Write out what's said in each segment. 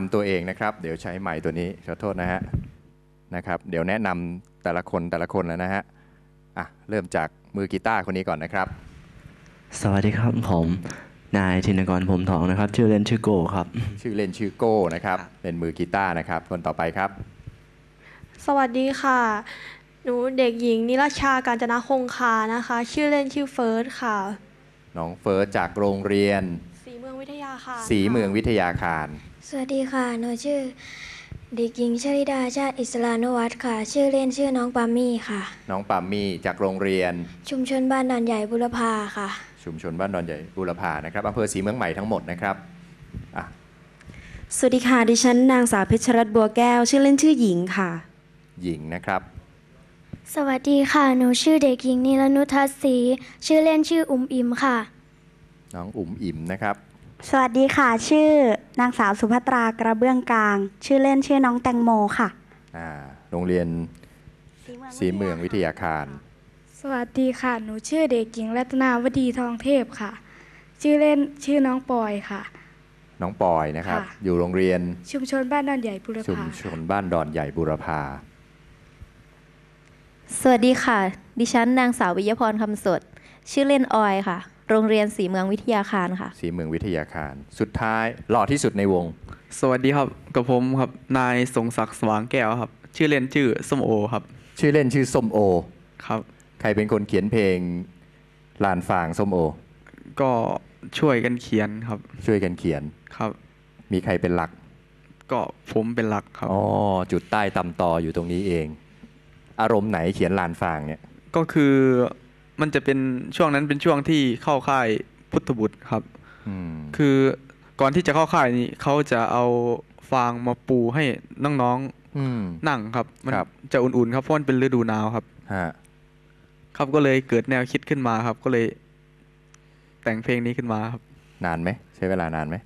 ทำตัวเองนะครับ เดี๋ยวใช้ไม้ตัวนี้ขอโทษนะฮะนะครับ เดี๋ยวแนะนำแต่ละคนแต่ละคนแล้วนะฮะอะเริ่มจากมือกีตาร์คนนี้ก่อนนะครับ สวัสดีครับผมนายธินกรพรหมทองนะครับ ชื่อเล่นชื่อโกครับ ชื่อเล่นชื่อโก้นะครับ เป็นมือกีตาร์นะครับ คนต่อไปครับ สวัสดีค่ะ หนูเด็กหญิงนิรชาการจนาคงคานะคะ ชื่อเล่นชื่อเฟิร์สค่ะ น้องเฟิร์สจากโรงเรียน สีเมืองวิทยาค่ะสีเมืองวิทยาคาร สวัสดีค่ะ หนูชื่อเด็กหญิงชลิดาชาติอิสลานุวัฒน์ค่ะ ชื่อเล่นชื่อน้องปามี่ค่ะ น้องปามมี่จากโรงเรียน ชุมชนบ้านดอนใหญ่บุรพาค่ะ ชุมชนบ้านดอนใหญ่บูรพานะครับอำเภอสีเมืองใหม่ทั้งหมดนะครับอะสวัสดีค่ะ ดิฉันนางสาวเพชรรัตน์บัวแก้ว ชื่อเล่นชื่อหญิงค่ะ หญิงนะครับ สวัสดีค่ะ หนูชื่อเด็กหญิงนิรนุทัศน์ศรีชื่อเล่นชื่ออุมอิมค่ะ น้องอุ๋มอิ๋มนะครับ สวัสดีค่ะ ชื่อนางสาวสุภัตรากระเบื้องกลาง ชื่อเล่นชื่อน้องแตงโมค่ะอ่าโรงเรียนสีเมืองวิทยาคาร สวัสดีค่ะ หนูชื่อเด็กหญิงรัตนาวดีทองเทพค่ะ ชื่อเล่นชื่อน้องปอยค่ะ น้องปอยนะครับ ค่ะ อยู่โรงเรียนชุมชนบ้านดอนใหญ่บุรชุมพาชนบ้านดอนใหญ่บูรพาสวัสดีค่ะ ดิฉันนางสาววิยพรคำสด ชื่อเล่นออยค่ะ โรงเรียนสีเมืองวิทยาคารค่ะ สีเมืองวิทยาคาร สุดท้ายหล่อที่สุดในวง สวัสดีครับกับผมครับนายทรงศักดิ์สว่างแก้วครับ ชื่อเล่นชื่อส้มโอครับ ชื่อเล่นชื่อส้มโอครับ ใครเป็นคนเขียนเพลงลานฟางส้มโอ ก็ช่วยกันเขียนครับ ช่วยกันเขียนครับ มีใครเป็นหลัก ก็ผมเป็นหลักครับอ๋อจุดใต้ตำตออยู่ตรงนี้เอง อารมณ์ไหนเขียนลานฟางเนี่ยก็คือ มันจะเป็นช่วงนั้นเป็นช่วงที่เข้าค่ายพุทธบุตรครับอืมคือก่อนที่จะเข้าค่ายนี้เขาจะเอาฟางมาปูให้น้องอืมๆนั่งครับ มันครับจะอุ่นๆครับเพราะมันเป็นฤดูหนาวครับฮะครับก็เลยเกิดแนวคิดขึ้นมาครับ ก็เลย แต่งเพลงนี้ขึ้นมาครับ นานไหมใช้เวลานานไหม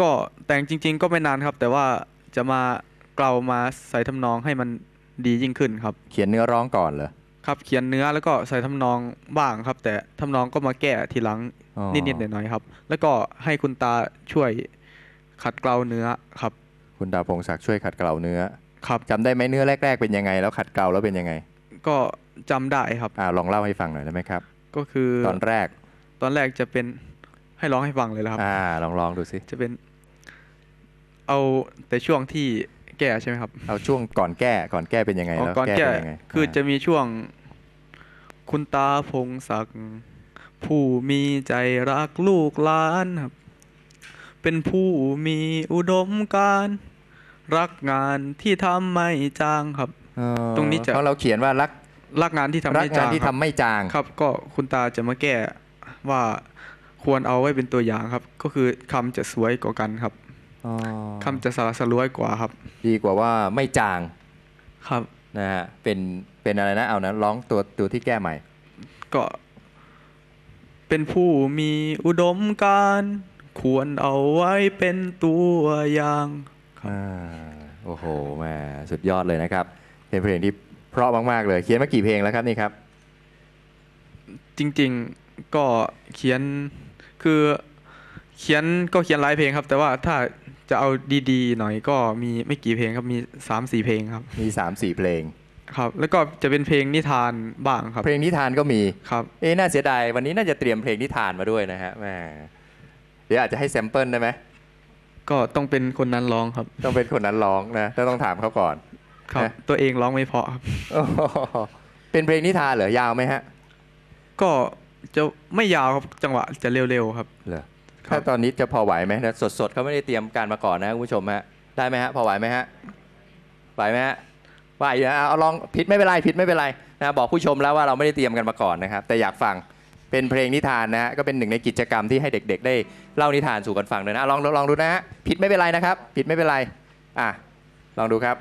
ก็แต่งจริง ๆ ก็ไม่นานครับ แต่ว่าจะมาเกลามาใส่ทำนองให้มันดียิ่งขึ้นครับ เขียนเนื้อร้องก่อนเหรอ ครับเขียนเนื้อแล้วก็ใส่ทำนองบ้างครับ แต่ทำนองก็มาแก้ทีหลังอ๋อ นิดๆหน่อยๆครับ แล้วก็ให้คุณตาช่วยขัดเกลาเนื้อครับคุณดาวพงศักดิ์ช่วยขัดเกลาเนื้อครับ จำได้ไหมเนื้อแรก ๆ เป็นยังไง แล้วขัดเกลาแล้วเป็นยังไงก็จำได้ครับ อ่าลองเล่าให้ฟังหน่อยได้ไหมครับ ก็คือตอนแรกตอนแรกจะเป็นให้ร้องให้ฟังเลยแล้วครับ อ่าลองลองดูสิจะเป็นเอาแต่ช่วงที่แก้ใช่ไหมครับเอาช่วงก่อนแก้ก่อนแก้เป็นยังไงอ๋อแล้วก่อนแก้แก้เป็นยังไงคือจะมีช่วง คุณตาพงศักดิ์ผู้มีใจรักลูกหลานครับ เป็นผู้มีอุดมการณ์รักงานที่ทำไม่จางครับ เออตรงนี้จะ เพราะเราเขียนว่ารักรักงานที่ทำรักไม่งานจางที่คทำรับไม่จาง ครับ ก็คุณตาจะมาแก้ว่าควรเอาไว้เป็นตัวอย่างครับ ก็คือคำจะสวยกว่ากันครับอ๋อคำจะสละสลวยกว่าครับ ดีกว่าว่าไม่จางครับ นะฮะเป็น เป็นอะไรนะเอานะร้องตัวตัวที่แก้ใหม่ ก็เป็นผู้มีอุดมการณ์ควรเอาไว้เป็นตัวอย่างอ่าโอ้โหแหม่สุดยอดเลยนะครับ เป็นเพลงที่เพราะมาก ๆ เลย เขียนมากี่เพลงแล้วครับนี่ครับ จริงๆก็เขียนคือเขียนก็เขียนหลายเพลงครับ แต่ว่าถ้าจะเอาดีๆ หน่อยก็มีไม่กี่เพลงครับมีสามสี่เพลงครับ มี3 4เพลง ครับ แล้วก็จะเป็นเพลงนิทานบ้างครับ เพลงนิทานก็มีครับเอ๊ะน่าเสียดายวันนี้น่าจะเตรียมเพลงนิทานมาด้วยนะฮะแหมเดี๋ยวอาจจะให้แซมเปิลได้ไหมก็ต้องเป็นคนนั้นร้องครับ ต้องเป็นคนนั้นร้องนะแต่ต้องถามเขาก่อนครับนะตัวเองร้องไม่เพราะครับโอ้โหเป็นเพลงนิทานเหรอยาวไหมฮะ ก็จะไม่ยาวครับจังหวะจะเร็วๆครับเหรอครับถ้าตอนนี้จะพอไหวไหมนะสดๆเขาไม่ได้เตรียมการมาก่อนนะคุณผู้ชมฮะได้ไหมฮะพอไหวไหมฮะไหวไหมฮะ ว่าอยู่นะเอาลองผิดไม่เป็นไรผิดไม่เป็นไรนะบอกผู้ชมแล้วว่าเราไม่ได้เตรียมกันมาก่อนนะครับ แต่อยากฟังเป็นเพลงนิทานนะฮะก็เป็นหนึ่งในกิจกรรมที่ให้เด็ก ๆ ได้เล่านิทานสู่กันฟังด้วยนะลองลองดูนะฮะผิดไม่เป็นไรนะครับ ผิดไม่เป็นไรอะลองดูครับ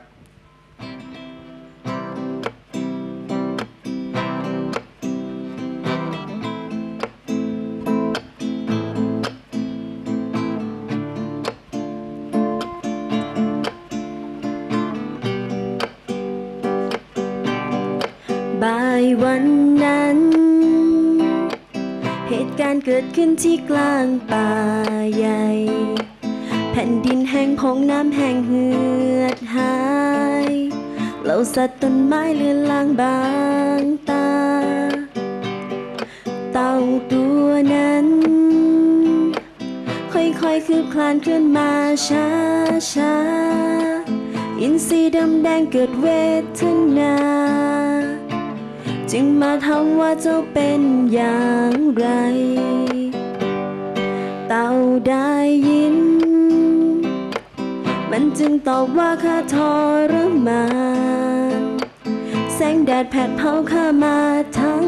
วันนั้น เหตุการณ์เกิดขึ้นที่กลางป่าใหญ่ แผ่นดินแห้งพองน้ำแห้งเหือดหายเหล่าสัตว์ต้นไม้เลือนลางบางตา เต่าตัวนั้น ค่อยๆคืบคลานเคลื่อนมาช้าช้าๆอินทรีย์ดำแดงเกิดเวทนา จึงมาทำว่าเจ้าเป็นอย่างไร เต่าได้ยิน มันจึงตอบว่าข้าทรมาน แสงแดดแผดเผาข้ามาทั้ง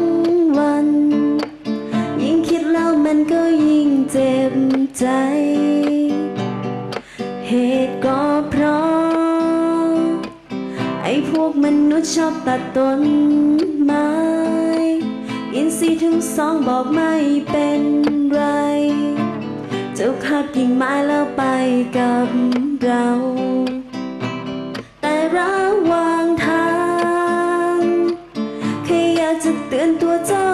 วัน ยิ่งคิดแล้วมันก็ยิ่งเจ็บใจ เหตุก็เพราะ ไอ้พวกมนุษย์ชอบตัดต้น ไม้ อินทรีย์ทั้งสองบอกไม่เป็นไร เจ้าขับกิ่งไม้แล้วไปกับเรา แต่ระหว่างทางแค่อยากจะเตือนตัวเจ้า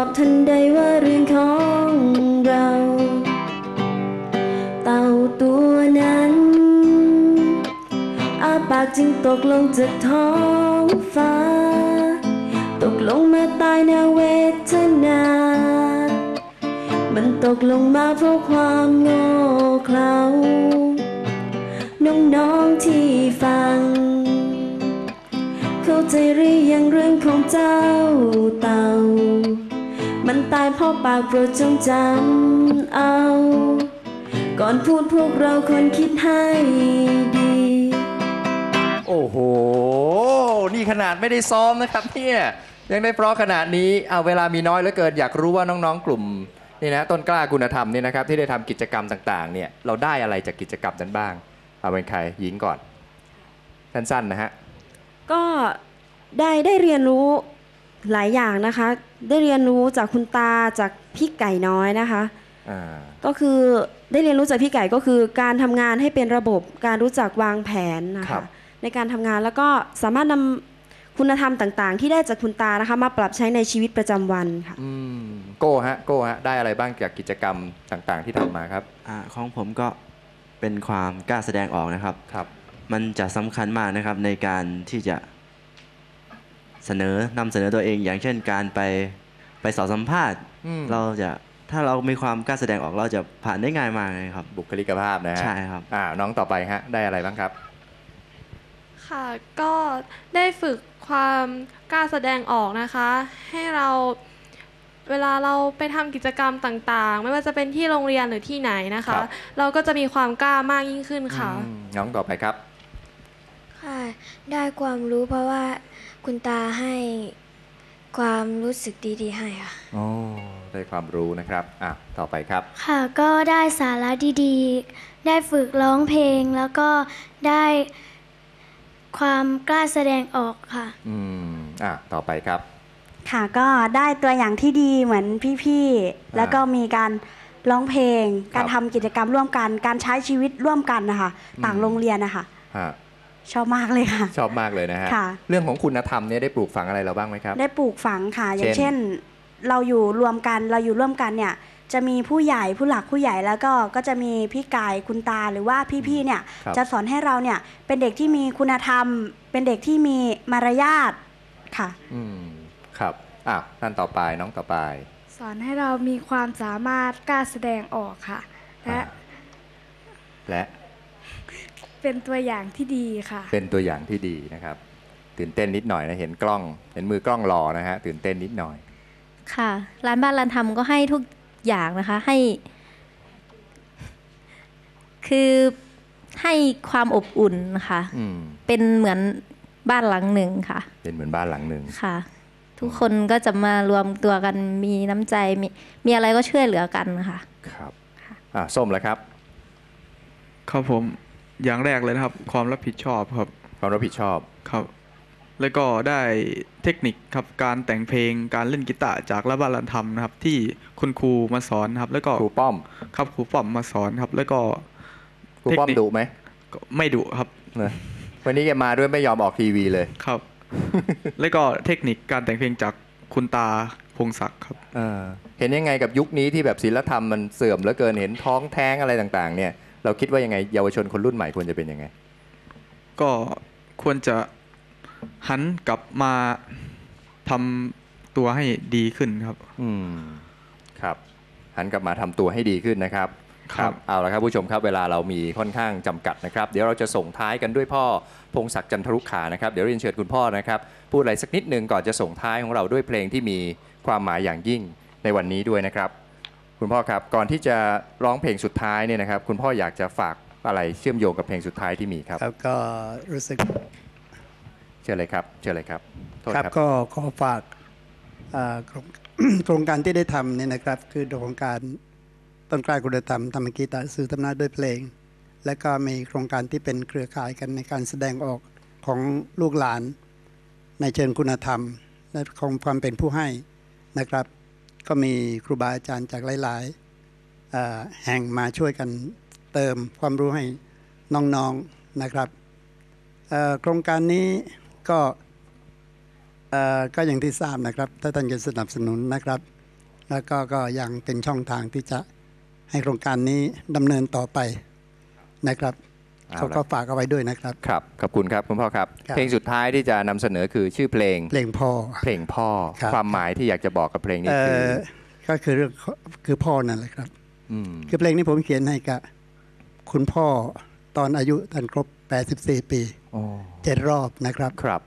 อบทันใดว่าเรื่องของเรา เต่าตัวนั้นอาปากจึงตกลงจากท้องฟ้า ตกลงมาตายนาเวทนา มันตกลงมาเพราะความโง่เขลาน้องๆที่ฟัง เข้าใจหรือยังเรื่องของเจ้าเต่า ตายเพราะปากโปรดจงจำเอา ก่อนพูดพวกเราควรคิดให้ดี โอ้โห นี่ขนาดไม่ได้ซ้อมนะครับเนี่ยยังได้เพราะขนาดนี้เอาเวลามีน้อยเหลือเกินอยากรู้ว่าน้องๆกลุ่มนี่นะต้นกล้าคุณธรรมนี่นะครับที่ได้ทำกิจกรรมต่างๆเนี่ยเราได้อะไรจากกิจกรรมนั้นบ้างเอาเป็นใครหญิงก่อนสั้นๆนะฮะก็ได้ได้เรียนรู้หลายอย่างนะคะ ได้เรียนรู้จากคุณตาจากพี่ไก่น้อยนะคะอ่าก็คือได้เรียนรู้จากพี่ไก่ก็คือ การทำงานให้เป็นระบบการรู้จักวางแผนนะครัคะบในการทำงานแล้วก็สามารถนำคุณธรรมต่างๆ ที่ได้จากคุณตานะคะมาปรับใช้ในชีวิตประจำวันค่ะอืมโก้ฮะโก้ฮะได้อะไรบ้างจากกิจกรรมต่างๆ ที่ทำมาครับอาของผมก็เป็นความกล้าแสดงออกนะครับครับ มันจะสำคัญมากนะครับในการที่จะ เสนอนำเสนอตัวเองอย่างเช่นการไปไปสอบสัมภาษณ์อืมเราจะถ้าเรามีความกล้าแสดงออกเราจะผ่านได้ง่ายมากเลยครับ บุคลิกภาพนะฮะใช่ครับอ่าน้องต่อไปฮะได้อะไรบ้างครับ ค่ะก็ได้ฝึกความกล้าแสดงออกนะคะ ให้เราเวลาเราไปทำกิจกรรมต่างๆ ไม่ว่าจะเป็นที่โรงเรียนหรือที่ไหนนะครัคะบเราก็จะมีความกล้ามากยิ่งขึ้นค่ะอืมน้องต่อไปครับ ค่ะ ได้ความรู้เพราะว่า คุณตาให้ความรู้สึกดีๆให้ค่ะโอ้ได้ความรู้นะครับ อะ ต่อไปครับ ค่ะ ก็ได้สาระดีๆ ได้ฝึกร้องเพลงแล้วก็ได้ความกล้าแสดงออกค่ะ อืม อะ ต่อไปครับ ค่ะ ก็ได้ตัวอย่างที่ดีเหมือนพี่ๆ แล้วก็มีการร้องเพลงครับการทำกิจกรรมร่วมกัน การใช้ชีวิตร่วมกันนะคะ ต่างโรงเรียนนะคะฮะ ชอบมากเลยค่ะ ชอบมากเลยนะฮะ ค่ะ เรื่องของคุณธรรมเนี่ยได้ปลูกฝังอะไรเราบ้างไหมครับ ได้ปลูกฝังค่ะ อย่างเช่เช่นนเราอยู่รวมกันเราอยู่ร่วมกันเนี่ย จะมีผู้ใหญ่ผู้หลักผู้ใหญ่แล้วก็ก็จะมีพี่กายคุณตาหรือว่าพี่ๆเนี่ย ครับจะสอนให้เราเนี่ยเป็นเด็กที่มีคุณธรรม เป็นเด็กที่มีมารยาทค่ะ อืมครับอะท่านต่อไปน้องต่อไปสอนให้เรามีความสามารถกล้าแสดงออกค่ะ และอ่าและ เป็นตัวอย่างที่ดีค่ะ เป็นตัวอย่างที่ดีนะครับ ตื่นเต้นนิดหน่อยนะเห็นกล้อง เห็นมือกล้องรอนะฮะตื่นเต้นนิดหน่อย ค่ะ ร้านบ้านร้านทำก็ให้ทุกอย่างนะคะให้ คือให้ความอบอุ่นค่ะอืมเป็นเหมือนบ้านหลังหนึ่งค่ะ เป็นเหมือนบ้านหลังหนึ่งค่ะ ทุกคนก็จะมารวมตัวกันมีน้ำใจมีมีอะไรก็ช่วยเหลือกันค่ะ ครับอ่าส้มแล้วครับครับผม อย่างแรกเลยนะครับ ความรับผิดชอบครับ ความรับผิดชอบครับ แล้วก็ได้เทคนิคครับการแต่งเพลงการเล่นกีตาร์จากละบ้านลันธรรมนะครับ ที่คุณครูมาสอนครับ แล้วก็ครูป้อมครับครูป้อมมาสอนครับ แล้วก็ครูป้อมเทคนิคดุไหมก็ไม่ดุครับนะวันนี้แกมาด้วยไม่ยอมออกทีวีเลยครับ แล้วก็เทคนิคการแต่งเพลงจากคุณตาพงศักดิ์ครับเออเห็นยังไงกับยุคนี้ที่แบบศิลธรรมมันเสื่อมเหลือเกินเห็นท้องแท้งอะไรต่าง ๆ เนี่ย เราคิดว่ายังไง เยาวชนคนรุ่นใหม่ควรจะเป็นยังไง ก็ควรจะหันกลับมาทำตัวให้ดีขึ้นครับ อืมครับ หันกลับมาทำตัวให้ดีขึ้นนะครับครับเอาละครับผู้ชมครับเวลาเรามีค่อนข้างจำกัดนะครับ เดี๋ยวเราจะส่งท้ายกันด้วยพ่อพงศักดิ์จันทรุขานะครับเดี๋ยวเรียนเชิญคุณพ่อนะครับพูดอะไรสักนิดหนึ่งก่อนจะส่งท้ายของเราด้วยเพลงที่มีความหมายอย่างยิ่งในวันนี้ด้วยนะครับ คุณพ่อครับก่อนที่จะร้องเพลงสุดท้ายเนี่ยนะครับ คุณพ่ออยากจะฝากอะไรเชื่อมโยงกับเพลงสุดท้ายที่มีครับครับก็รู้สึกเชิญเลยครับเชิญเลยครับโทษครับครับก็ขอฝากอ่าโครงโครงการที่ได้ทำเนี่ยนะครับ คือโครงการต้นกล้าคุณธรรมธรรมกีตาสื่อธรรมนาด้วยเพลง และก็มีโครงการที่เป็นเครือข่ายกันในการแสดงออกของลูกหลาน ในเชิงคุณธรรมและของความเป็นผู้ให้นะครับ ก็มีครูบาอาจารย์จากหลายๆแห่งมาช่วยกันเติมความรู้ให้น้องๆนะครับโครงการนี้ก็ก็อย่างที่ทราบนะครับ ถ้าท่านจะสนับสนุนนะครับ แล้วก็ก็ยังเป็นช่องทางที่จะให้โครงการนี้ดำเนินต่อไปนะครับ เอาละเขาก็ฝากเอาไว้ด้วยนะครับ ครับ ขอบคุณครับคุณพ่อครับครับเพลงสุดท้ายที่จะนำเสนอคือชื่อเพลง เพลงพ่อ เพลงพ่อครับความหมายที่อยากจะบอกกับเพลงนี้เอ่คืออก็คือเรื่องคือพ่อนั่นแหละครับมคือเพลงนี้ผมเขียนให้กับคุณพ่อตอนอายุท่านครบ 84 ปีโอ้เจ็ดรอบนะครับ ครับ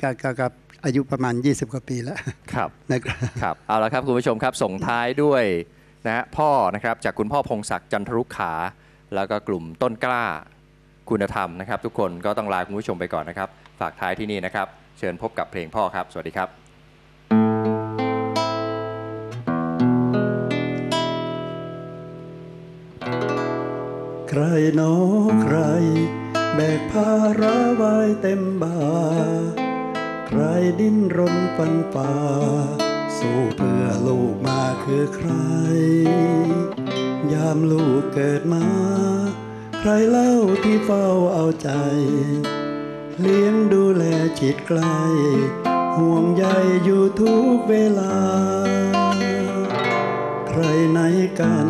ก็ก็กับอายุประมาณ 20 กว่าปีแล้ว ครับ นะครับครับ เอาละครับคุณผู้ชมครับ ส่งท้ายด้วยนะฮะพ่อนะครับจากคุณพ่อพงศักดิ์จันทรุขา แล้วก็กลุ่มต้นกล้า คุณธรรมนะครับ ทุกคนก็ต้องลาคุณผู้ชมไปก่อนนะครับ ฝากท้ายที่นี่นะครับ เชิญพบกับเพลงพ่อครับ สวัสดีครับใครหนอใคร แบกภาระไว้เต็มบ่า ใครดิ้นรนฟันฝ่า สู้เพื่อลูกมาคือใคร ยามลูกเกิดมา รเล่าที่เฝ้าเอาใจ เลี้ยงดูแลจิตใกล้ ห่วงใยอยู่ทุกเวลา ใครไหนกัน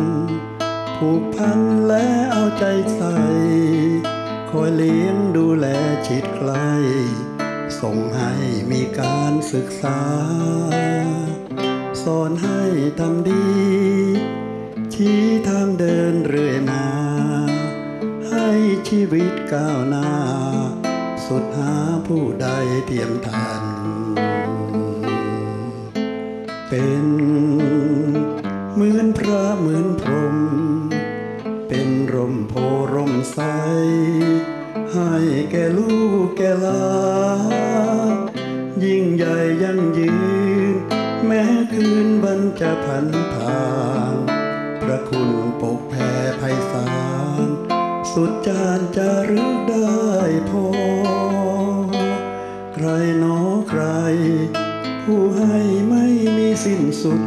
ผูกพันและเอาใจใส่ คอยเลี้ยงดูแลชิดใกล้ส่งให้มีการศึกษา สอนให้ทำดี ชี้ทางเดินเรื่อยมา ชีวิตก้าวหน้า สุดหาผู้ใดเทียมทัน เป็นเหมือนพระเหมือนพรหมเป็นร่มโพร่มใส ให้แก่ลูกแก่ลา ยิ่งใหญ่ยั่งยืน แม้คืนวันจะพันผ่านพระคุณปก สุดจานจะรึกได้พอ ใครหนอใคร ผู้ให้ไม่มีสิ้นสุด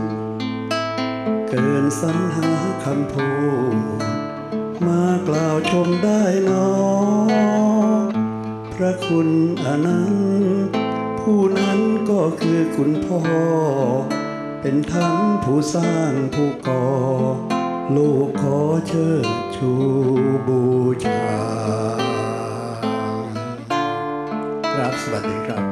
เกินสรรหาคำพูดมากล่าวชมได้หนอ พระคุณอนันต์ผู้นั้นก็คือคุณพ่อ เป็นทั้งผู้สร้างผู้ก่อ ลูกขอเชิ Subhutan. Grazie, Vatican.